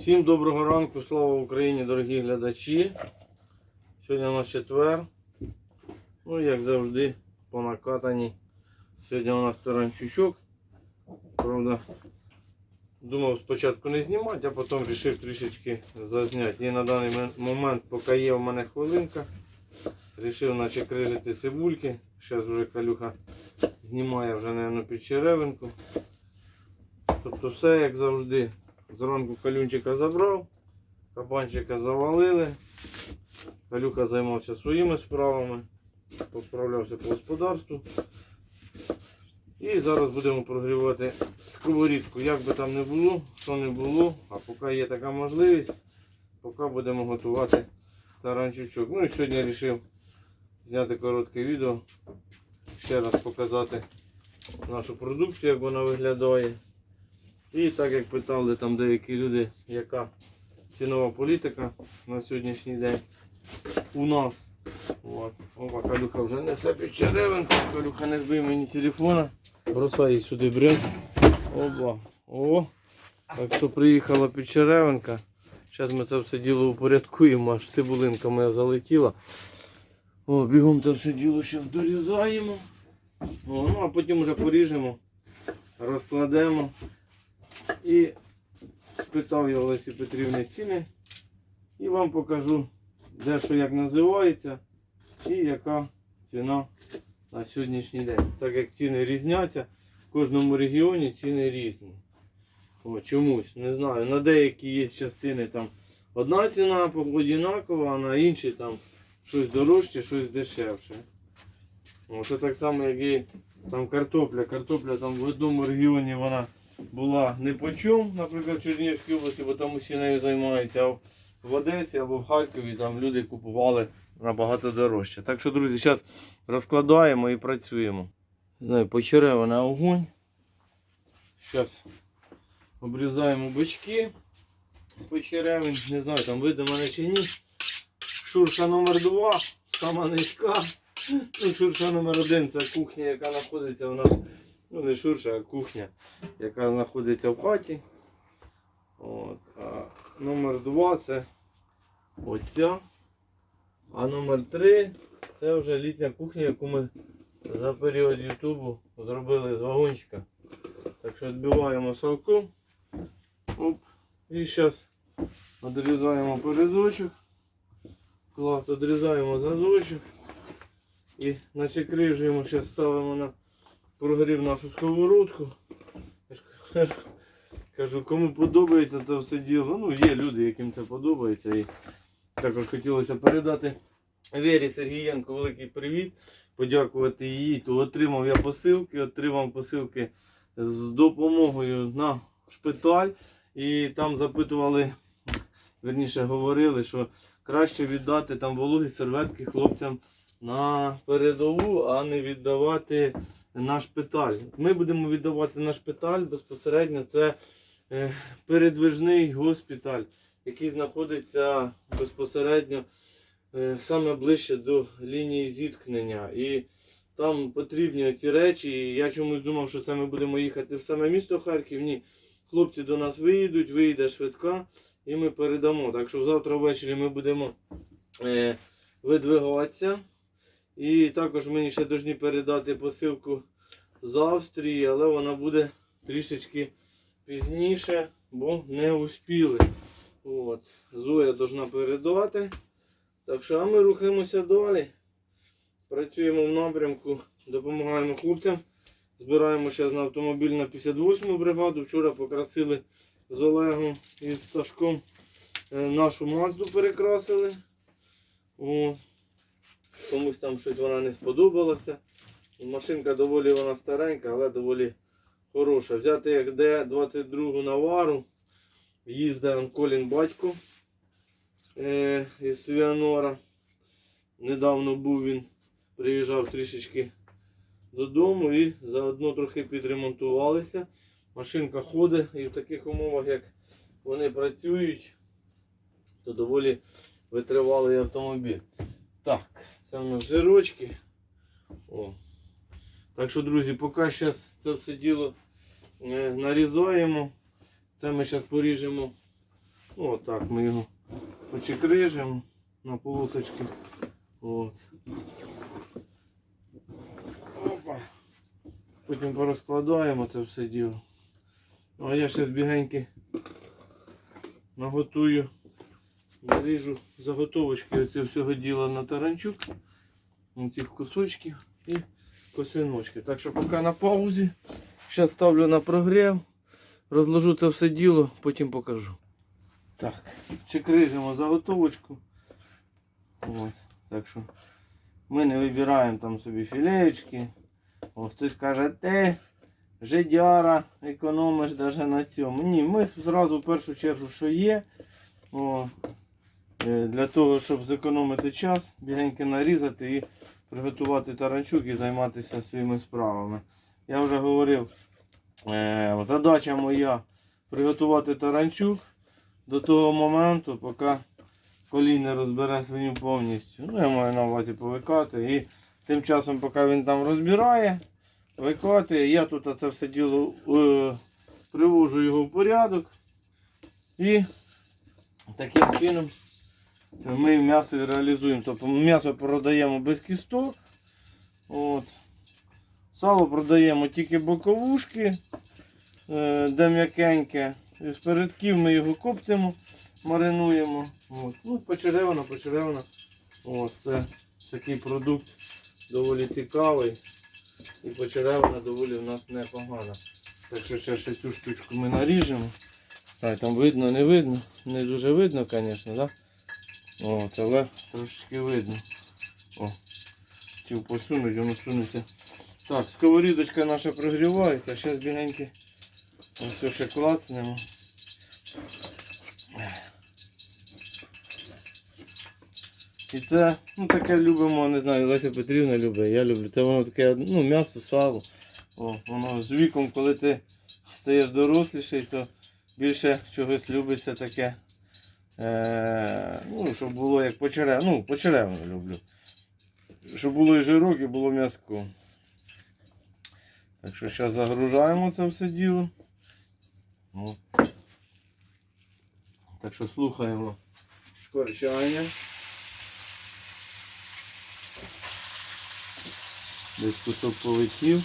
Всім доброго ранку, слава Україні, дорогі глядачі. Сьогодні у нас четвер. Ну, як завжди, по накатанні. Сьогодні у нас таранчучок. Правда, думав спочатку не знімати, а потім вирішив трішечки зазняти. І на даний момент, поки є в мене хвилинка, вирішив наче крижити цибульки. Зараз вже калюха знімає вже, мабуть, під черевинку. Тобто все як завжди. Зранку калюнчика забрав, кабанчика завалили. Калюха займався своїми справами, поправлявся по господарству. І зараз будемо прогрівати сковорідку. Як би там не було, що не було, а поки є така можливість, поки будемо готувати таранчучок. Ну і сьогодні вирішив зняти коротке відео, ще раз показати нашу продукцію, як вона виглядає. І так як питали там деякі люди, яка цінова політика на сьогоднішній день у нас. От. Опа, Калюха вже несе під черевинку, Калюха не збив мені телефона. Бросай її сюди брин. Опа. О. Так що приїхала під черевинка. Зараз ми це все діло упорядкуємо, аж цибулинка моя залетіла. О, бігом це все діло ще дорізаємо. О, ну а потім вже поріжемо, розкладемо. І спитав я Олесі Петрівни ціни. І вам покажу, де що як називається і яка ціна на сьогоднішній день. Так як ціни різняться, в кожному регіоні ціни різні. О, чомусь, не знаю. На деякі є частини там одна ціна одинакова, а на інші там щось дорожче, щось дешевше. О, Це так само, як і там картопля. Картопля там в одному регіоні вона була не по чому, наприклад, в Чернігівській області, бо там усі нею займаються, а в- Одесі або в Харкові там люди купували набагато дорожче. Так що, друзі, зараз розкладаємо і працюємо. Знаю, почереве на огонь. Зараз обрізаємо бочки. Почеревень, не знаю, там видно мене чи ні. Шурша номер 2 сама низька. Ну, шурша номер 1 це кухня, яка знаходиться у нас. Ну, не шурша, а кухня, яка знаходиться в хаті. От. А номер 2 це оця. А номер 3 це вже літня кухня, яку ми за період Ютубу зробили з вагончика. Так що відбиваємо салку. Оп. І зараз відрізаємо порізочок. Клас, відрізаємо зразочок. І начекрижуємо, зараз ставимо на прогрів нашу сковородку. Кажу- кому подобається це все діло. Ну, є люди, яким це подобається. І також хотілося передати Вері Сергієнко великий привіт. Подякувати їй. То отримав я посилки, отримав посилки з допомогою на шпиталь. І там запитували, верніше говорили, що краще віддати там вологі серветки хлопцям на передову, а не віддавати на шпиталь. Ми будемо віддавати на шпиталь безпосередньо. Це е, передвижний госпіталь, який знаходиться безпосередньо е, саме ближче до лінії зіткнення. І там потрібні ці речі. І я чомусь думав, що це ми будемо їхати в саме місто Харків. Ні, хлопці до нас виїдуть, виїде швидка і ми передамо. Так що завтра ввечері ми будемо е, видвигатися. І також мені ще повинні передати посилку з Австрії, але вона буде трішечки пізніше, бо не успіли. От. Зоя повинна передати. Так що а ми рухаємося далі. Працюємо в напрямку, допомагаємо хлопцям. Збираємо зараз на автомобіль на 58-му бригаду. Вчора покрасили з Олегом і з Сашком е, нашу мазду перекрасили. О, комусь там щось вона не сподобалася. Машинка доволі вона старенька, але доволі хороша. Взяти як Д-22 навару. Їздив Колін батько е, із Віанора. Недавно був він, приїжджав трішечки додому і заодно трохи підремонтувалися. Машинка ходить і в таких умовах, як вони працюють, то доволі витривалий автомобіль. Так, це у нас жирочки. О. Так що, друзі, поки зараз це все діло е, нарізаємо. Це ми зараз поріжемо Отак ми його почекрижимо на полосочки. От. Опа. Потім порозкладаємо це все діло. Ну, а я ще бігеньки наготую. Наріжу заготовочки оцього всього діла на таранчук. Цих кусочків і косиночки. Так що поки на паузі. Зараз ставлю на прогрів. Розложу це все діло, потім покажу. Так, чекрижимо заготовочку. От. Так що ми не вибираємо там собі філеєчки. О, хтось каже, ти жидяра, економиш навіть на цьому. Ні, ми зразу в першу чергу, що є. О, для того, щоб зекономити час, бігенько нарізати і приготувати таранчук і займатися своїми справами. Я вже говорив, е, задача моя приготувати таранчук до того моменту, поки колій не розбере свиню повністю. Ну, я маю на увазі повикати. І тим часом, поки він там розбирає, викатує, я тут це все діло е, привожу його в порядок. І таким чином ми м'ясо реалізуємо. Тобто м'ясо продаємо без кісток. От. Сало продаємо тільки боковушки, е, де м'якеньке. З передків ми його коптимо, маринуємо. От. Ну, почеревина, почеревина. От, це такий продукт доволі цікавий. І почеревина доволі в нас непогана. Так що ще, ще цю штучку ми наріжемо. Так, там видно, не видно. Не дуже видно, звісно, да? От, але трошечки видно. О, хотів посунуть, воно сунеться. Так, сковорідочка наша прогрівається, зараз бігеньки ось ще клацнемо. І це, ну таке любимо, не знаю, Леся Петрівна любить, я люблю. Це воно таке, ну, м'ясо, сало. О, воно з віком, коли ти стаєш доросліший, то більше чогось любиться таке. Е, ну, щоб було як почерев, ну, почеревно люблю. Щоб було і жирок, і було м'язко. Так що зараз загружаємо це все діло. О. Так що слухаємо шкварчання. Десь кусок полетів,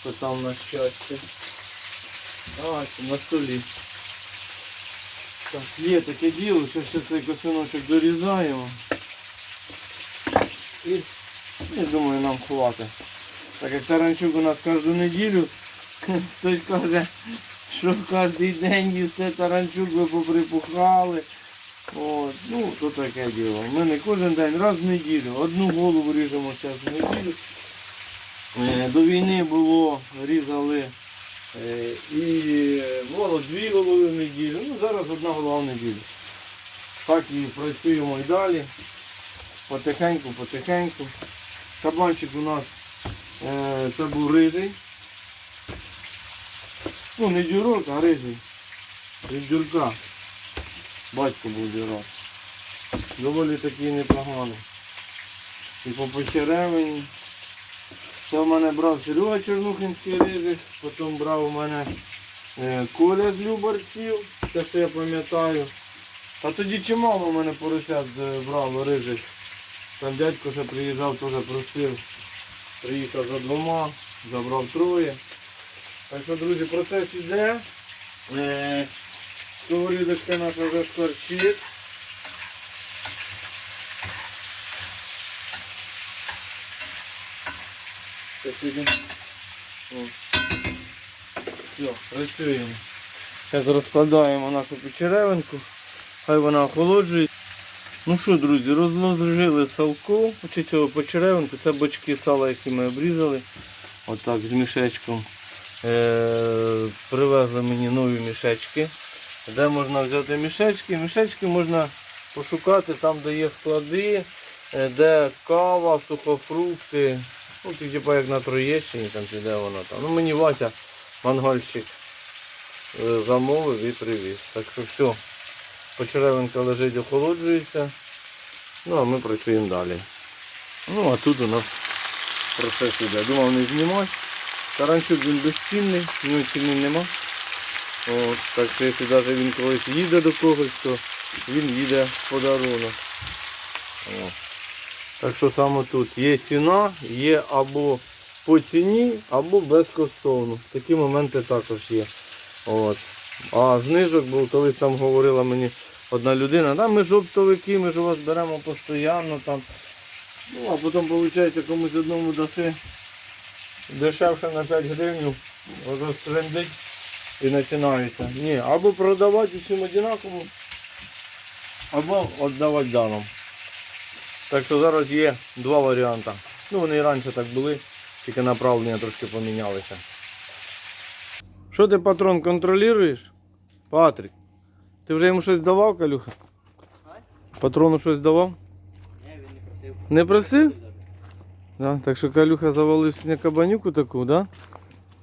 що там на щастя. А, на столі. Так, є таке діло, що ще цей косиночок дорізаємо. І я думаю нам хватить. Так як таранчук у нас кожну неділю, хтось каже, що кожен день їсте таранчук, ви поприпухали. От, ну, то таке діло. Ми не кожен день, раз в неділю. Одну голову ріжемо зараз в неділю. Е, До війни було, різали і було дві голови в неділю. Ну, зараз одна голова в неділю. Так і працюємо і далі. Потихеньку, потихеньку. Кабанчик у нас е, це був рижий. Ну, не дюрок, а рижий. Від дюрка. Батько був дюрок. Доволі такий непоганий. І по почеревині. Це в мене брав Серега Чернухинський рижик, потім брав у мене е, Коля з Любарців, це що я пам'ятаю. А тоді чимало у мене поросят е, брав рижик. Там дядько ще приїжджав, теж просив. Приїхав за двома, забрав троє. Так що, друзі, процес іде. Е, Сковорідочка наша вже шкварчить. Це. О. Все, працюємо. Зараз розкладаємо нашу печеревинку. Хай вона охолоджує. Ну що, друзі, розложили салко, чи цього почеревинку, це бочки сала, які ми обрізали. Отак з мішечком. Е, привезли мені нові мішечки. Де можна взяти мішечки? Мішечки можна пошукати там, де є склади, е, де кава, сухофрукти. Ну, ти, типу, як на Троєщині, там чи де воно там. Ну мені Вася, мангальщик, е, замовив і привіз. Так що все. Почеревинка лежить, охолоджується. Ну а ми працюємо далі. Ну а тут у нас процес іде. Думав не знімати. Таранчук він безцінний, в нього ціни нема. От, так що якщо навіть він колись їде до когось, то він їде в подарунок. О. Так що саме тут є ціна, є або по ціні, або безкоштовно. Такі моменти також є. От. А знижок, бо колись там говорила мені одна людина, да, ми ж оптовики, ми ж у вас беремо постійно там. Ну, а потім виходить комусь одному даси дешевше на 5 гривень, розтрендить і починається. Ні, або продавати всім однаково, або віддавати даним. Так що зараз є два варіанти. Ну вони і раніше так були, тільки направлення трошки помінялися. Що ти патрон контролюєш? Патрик, ти вже йому щось давав, Калюха? Патрону щось давав? Ні, він не просив. Не просив? Да, так що Калюха завалив сьогодні кабанюку таку, да?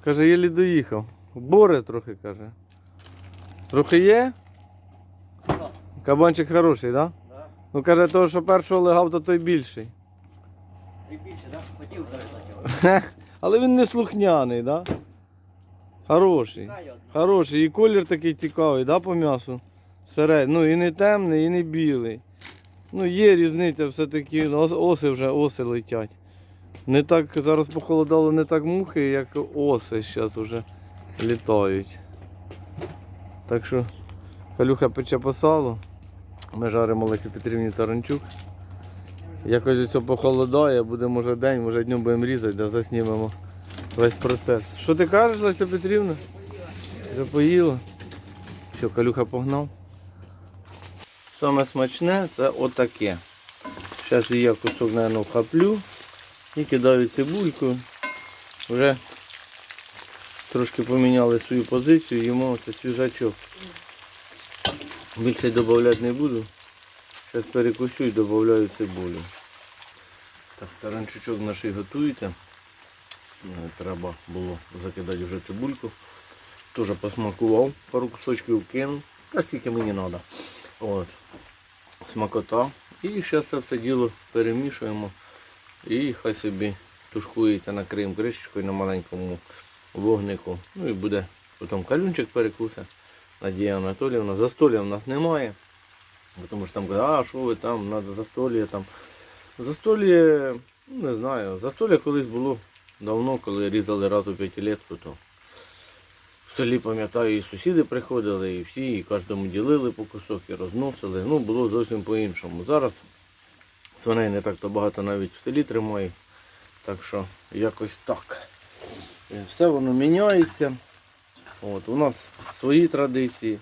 Каже, єлі доїхав. Боре трохи каже. Трохи є? Кабанчик хороший, да? Да. Ну каже, того, що першого легав, то той більший. Ти більше, так? Хотів зараз. Але він не слухняний, да? Хороший. Хороший. І колір такий цікавий, да, по м'ясу? Серед. Ну і не темний, і не білий. Ну, є різниця все-таки. ну, Оси вже оси летять. Не так, зараз похолодало не так мухи, як оси зараз вже літають. Так що Калюха пече по салу. Ми жаримо Лесі Петрівні Таранчук. Якось оце похолодає, буде може день, може днем будемо різати, да заснімемо весь процес. Що ти кажеш, Леся Петрівна? Вже поїла. Все, Калюха погнав. Саме смачне це отаке. Зараз я кусок, мабуть, вхаплю і кидаю цибульку. Вже трошки поміняли свою позицію, їмо це свіжачок. Більше додавати не буду. Зараз перекусю і додаю цибулю. Так, таранчучок наш готується. Е, Треба було закидати вже цибульку. Теж посмакував, пару кусочків кинув, та скільки мені треба. От. Смакота. І зараз це все діло перемішуємо. І хай собі тушкується, накриємо кришечкою на маленькому вогнику. Ну і буде потім калюнчик перекусе. Надія Анатоліївна. Застолля в нас немає. Тому що там кажуть, а що ви там, треба застолля там. Застолля, ну не знаю, застолля колись було давно, коли різали раз у п'ятилетку, то в селі, пам'ятаю, і сусіди приходили, і всі, і кожному ділили по кусок і розносили. Ну, було зовсім по-іншому. Зараз свиней не так то багато навіть в селі тримають. Так що якось так. Все воно міняється. От, у нас свої традиції.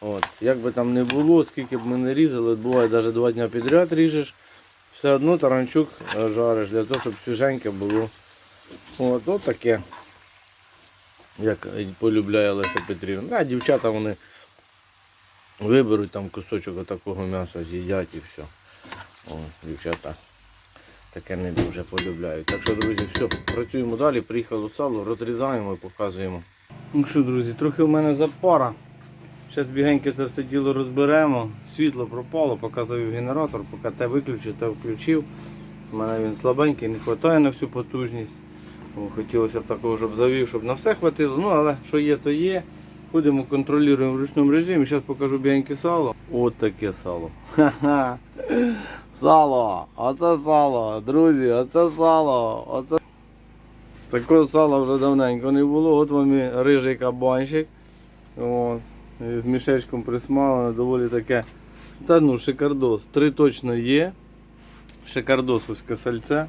От, як би там не було, скільки б ми не різали, буває навіть два дні підряд ріжеш, все одно таранчук е, жариш для того, щоб свіженьке було. От, от таке. Як полюбляє Леся Петрівна. Да, дівчата вони виберуть там кусочок такого м'яса, з'їдять і все. О, дівчата таке не дуже полюбляють. Так що, друзі, все, працюємо далі, приїхало сало, розрізаємо і показуємо. Ну що, друзі, трохи в мене запара. Зараз бігенько це все діло розберемо. Світло пропало, показав генератор, поки те виключив, те включив. У мене він слабенький, не вистачає на всю потужність. Хотілося б такого, щоб завів, щоб на все хватило. Ну, але що є, то є. Будемо контролюємо в ручному режимі. Зараз покажу бігеньке сало. От таке сало. Ха-ха. Сало! Оце сало! Друзі, оце сало! Оце... Такого сала вже давненько не було. От вам і рижий кабанчик. От. З мішечком присмалене, доволі таке. Та ну, шикардос. Три точно є. Шикардосовське сальце.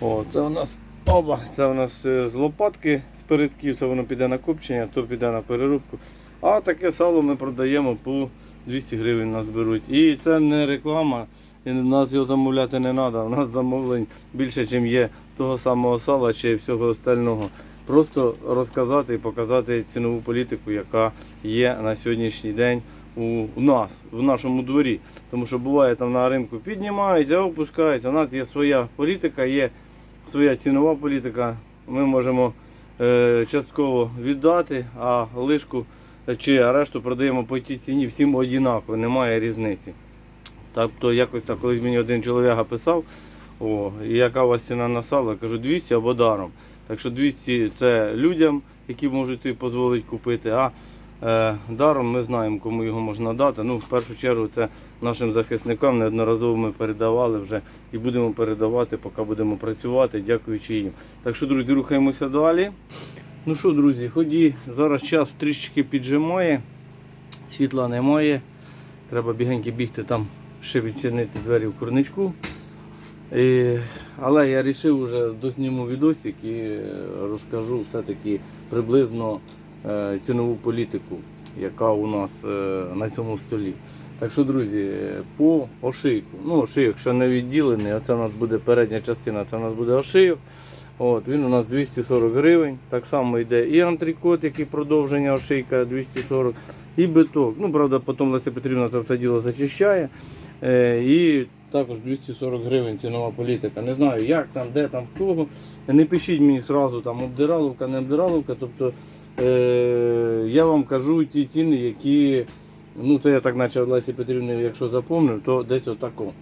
О, це у нас оба, це у нас е, з лопатки з передків, це воно піде на копчення, то піде на перерубку. А таке сало ми продаємо по 200 гривень нас беруть. І це не реклама. І нас його замовляти не треба. У нас замовлень більше, ніж є того самого сала чи всього остального. Просто розказати і показати цінову політику, яка є на сьогоднішній день у нас, в нашому дворі. Тому що буває там на ринку піднімають, а опускають. У нас є своя політика, є своя цінова політика. Ми можемо е, частково віддати, а лишку чи решту продаємо по тій ціні всім однаково, немає різниці. Тобто якось так колись мені один чоловік писав, о, яка у вас ціна на сало, я кажу 200 або даром. Так що 200 це людям, які можуть собі дозволити купити, а е, даром. Ми знаємо, кому його можна дати. Ну, в першу чергу, це нашим захисникам неодноразово ми передавали вже і будемо передавати, поки будемо працювати, дякуючи їм. Так що, друзі, рухаємося далі. Ну що, друзі, ході, зараз час трішечки піджимає, світла немає. Треба бігеньки бігти там, ще відчинити двері в курничку. І, але я вирішив вже досніму відосик і е, розкажу все-таки приблизно е, цінову політику, яка у нас е, на цьому столі. Так що, друзі, по ошийку. Ну, ошийок ще не відділений, а це у нас буде передня частина, це у нас буде ошийок. От, він у нас 240 гривень. Так само йде і антрикот, який продовження ошийка 240, і биток. Ну, правда, потім Леся Петрівна це все діло зачищає. Е, і також 240 гривень цінова політика. Не знаю, як там, де там, в кого. Не пишіть мені сразу там обдираловка, не обдираловка. Тобто е, я вам кажу ті ціни, які, ну це я так наче Лесі Петрівни, якщо запомнив, то десь отако.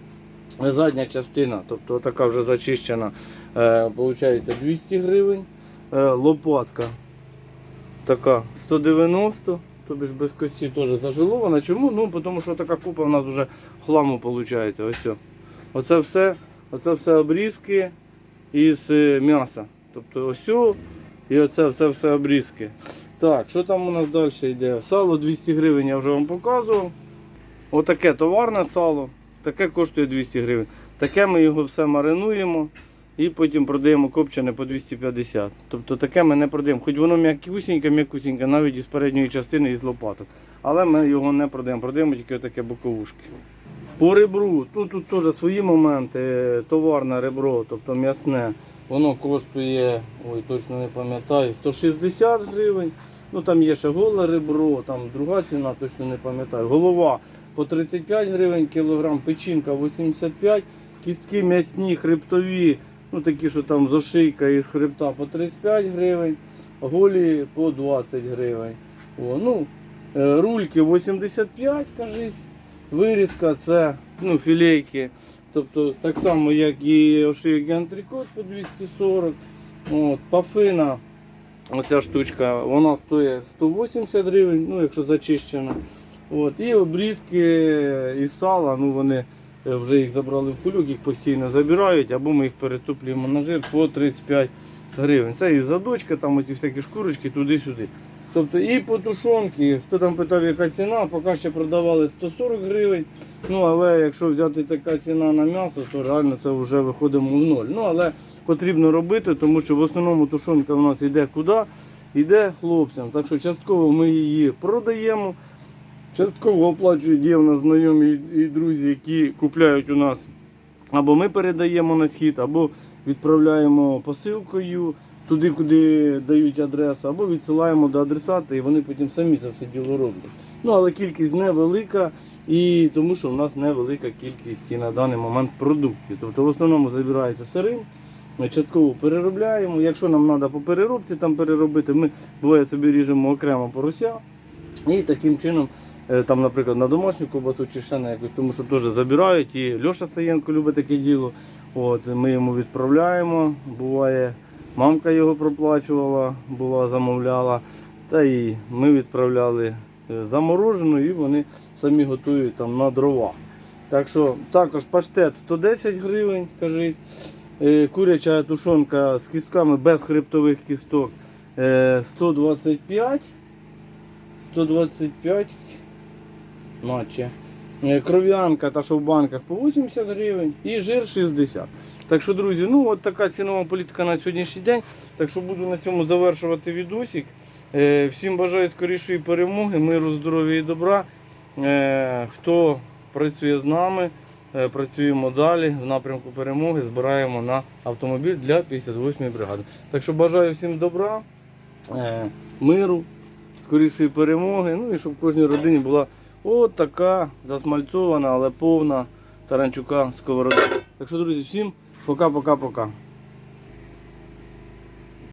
Задня частина, тобто така вже зачищена, е, виходить 200 гривень. Е, лопатка така 190, тобі ж без кості теж зажилована. Чому? Ну, тому що така купа в нас вже хламу виходить. Ось. о. Оце все, оце все обрізки із е, м'яса. Тобто ось і оце все, все обрізки. Так, що там у нас далі йде? Сало 200 гривень я вже вам показував. Отаке товарне сало, таке коштує 200 гривень. Таке ми його все маринуємо і потім продаємо копчене по 250. Тобто таке ми не продаємо. Хоч воно м'якусіньке, м'якусіньке, навіть із передньої частини із лопаток. Але ми його не продаємо, продаємо тільки таке боковушки. По ребру, тут, тут теж свої моменти, товарне ребро, тобто м'ясне, воно коштує, ой, точно не пам'ятаю, 160 гривень. Ну там є ще голе ребро, там друга ціна, точно не пам'ятаю. Голова по 35 гривень кілограм, печінка 85, кістки м'ясні, хребтові, ну такі, що там з ошийка і з хребта по 35 гривень, голі по 20 гривень. О, ну, е, рульки 85, кажись. Вирізка це ну, філейки. Тобто так само, як і ошийок антрикот по 240. От, пафина, оця штучка, вона стоїть 180 гривень, ну, якщо зачищена. От, і обрізки із сала, ну вони е, вже їх забрали в кулюк, їх постійно забирають, або ми їх перетоплюємо на жир по 35 гривень. Це і задочка, там оті всякі шкурочки туди-сюди. Тобто і по тушонки, хто там питав, яка ціна, поки ще продавали 140 гривень. Ну але якщо взяти така ціна на м'ясо, то реально це вже виходимо в ноль. Ну але потрібно робити, тому що в основному тушонка у нас йде куди? Йде хлопцям. Так що частково ми її продаємо. Частково оплачують є в нас знайомі і друзі, які купляють у нас. Або ми передаємо на схід, або відправляємо посилкою туди, куди дають адресу, або відсилаємо до адресата, і вони потім самі це все діло роблять. Ну, але кількість невелика, і тому що в нас невелика кількість і на даний момент продукції. Тобто в основному забирається сирим, ми частково переробляємо. Якщо нам треба по переробці там переробити, ми буває собі ріжемо окремо порося. І таким чином, е, там, наприклад, на домашню ковбасу чи ще на якусь, тому що теж забирають. І Льоша Саєнко любить таке діло. От, ми йому відправляємо. Буває, мамка його проплачувала, була, замовляла. Та і ми відправляли е, заморожену і вони самі готують там на дрова. Так що також паштет 110 гривень, кажіть. Е, Куряча тушонка з кістками без хребтових кісток е, 125. 125 наче. Е, Кров'янка та що в банках по 80 гривень і жир 60. Так що, друзі, ну от така цінова політика на сьогоднішній день. Так що буду на цьому завершувати відосик. Е, Всім бажаю скорішої перемоги, миру, здоров'я і добра. Е, Хто працює з нами, працюємо далі в напрямку перемоги, збираємо на автомобіль для 58-ї бригади. Так що бажаю всім добра, миру, скорішої перемоги. Ну і щоб кожній родині була от така засмальцована, але повна таранчука сковорода. Так що, друзі, всім пока-пока-пока.